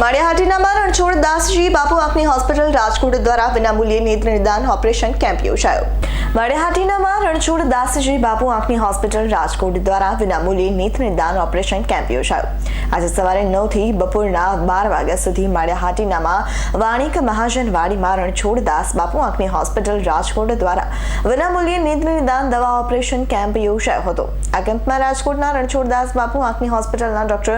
માળિયાહાટીનામાં રણછોડ દાસજી બાપુ આંખની હોસ્પિટલ રાજકોટ દ્વારા વિનામૂલ્યે નેત્ર નિદાન ઓપરેશન કેમ્પ યોજાયો. માળિયાહાટીનામાં રણછોડ દાસજી બાપુ આંખની હોસ્પિટલ રાજકોટ દ્વારા વિનામૂલ્યે નેત્ર નિદાન ઓપરેશન કેમ્પ યોજાયો. આજે સવારે નવથી બપોરના બાર વાગ્યા સુધી માળિયાહાટીનામાં વાણિક મહાજન વાડીમાં રણછોડ દાસ બાપુ આંખની હોસ્પિટલ રાજકોટ દ્વારા વિનામૂલ્યે નેત્ર દવા ઓપરેશન કેમ્પ યોજાયો હતો. આ કેમ્પમાં રાજકોટના રણછોડદાસ બાપુ આંખની હોસ્પિટલના ડોક્ટર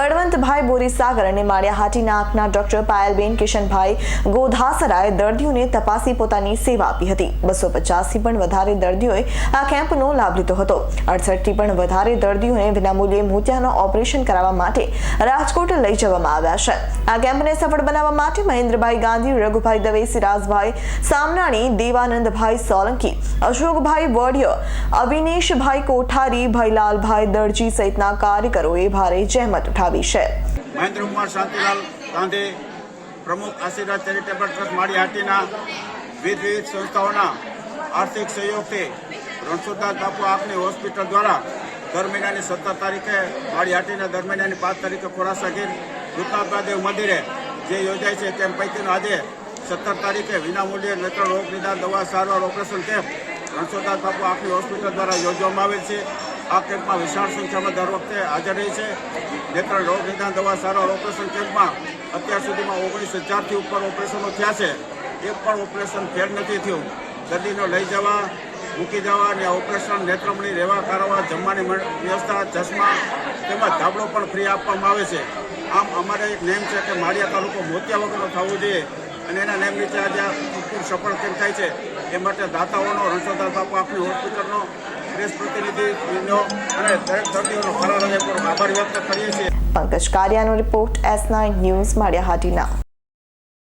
બળવંતભાઈ બોરીસાગર અને માળિયાહાટીના આંખના ડોક્ટર પાયલબેન કિશનભાઈ ગોધાસરાએ દર્દીઓને તપાસી પોતાની સેવા આપી હતી. બસો પચાસથી પણ વધારે દર્દીઓએ આ કેમ્પનો લાભ લીધો હતો. અડસઠથી પણ વધારે દર્દીઓને વિનામૂલ્યે મોતિયાનો ઓપરેશન કરાવવા માટે રાજકોટ લઈ જવામાં આવ્યા છે. આ કેમ્પને સફળ બનાવવા માટે મહેન્દ્રભાઈ ગાંધી, રઘુભાઈ દવે, સિરાજભાઈ સામનાણી, દેવાનંદભાઈ સોલંકી, અશોકભાઈ વડિયો અવિનેશભાઈ કોઠારી, ભૈલાલભાઈ દરજી સહિતના કાર્યકરોએ ભારે જહેમત ઉઠાવી છે. મહેન્દ્ર કુમાર શાંતિલાલ ગાંધી પ્રમુખ આશીર્વાદ ચેરિટેબલ ટ્રસ્ટ માળીહાટીના વિવિધ વિવિધ સંસ્થાઓના આર્થિક સહયોગથી રણછોડદાસ બાપુ આંખની હોસ્પિટલ દ્વારા દર મહિનાની સત્તર તારીખે માળીહાટીના દર મહિનાની પાંચ તારીખે ખોરાસાગીર ભૂતનાથબાદેવ મંદિરે જે યોજાય છે તેમ પૈકીનો આજે સત્તર તારીખે વિનામૂલ્યે નેત્ર રોગ નિદાન દવા સારવાર ઓપરેશન કેમ્પ રણછોડદાસ બાપુ આંખની હોસ્પિટલ દ્વારા યોજવામાં આવેલ છે. આ કેમ્પમાં વિશાળ સંખ્યામાં દર વખતે હાજર રહી છે. નેત્ર રોગ નિદાન દવા સારવાર ઓપરેશન કેમ્પમાં અત્યાર સુધીમાં ઓગણીસ હજારથી ઉપર ઓપરેશનો થયા છે. એક પણ ઓપરેશન ફેર નથી થયું. દર્દીનો લઈ જવા, મૂકી જવા અને ઓપરેશન નેત્રમણી રહેવા કારવા જમવાની વ્યવસ્થા, ચશ્મા તેમજ ધાબળો પણ ફ્રી આપવામાં આવે છે. આમ અમારે એક નેમ છે કે માળિયા તાલુકો મોતિયા વગરનો થવો જોઈએ અને એના નેમ નીચે આજે આ સફળ કેમ થાય છે એ માટે દાતાઓનો રણછોડદાસ બાપુ આપણી હોસ્પિટલનો પ્રેસ પ્રતિનિધિનો અને દરેક દર્દીઓનો ખરા હૃદયપૂર્વક આભાર વ્યક્ત કરીએ છીએ. Pankaj કારિયાનો report S nine news Maliya Hatina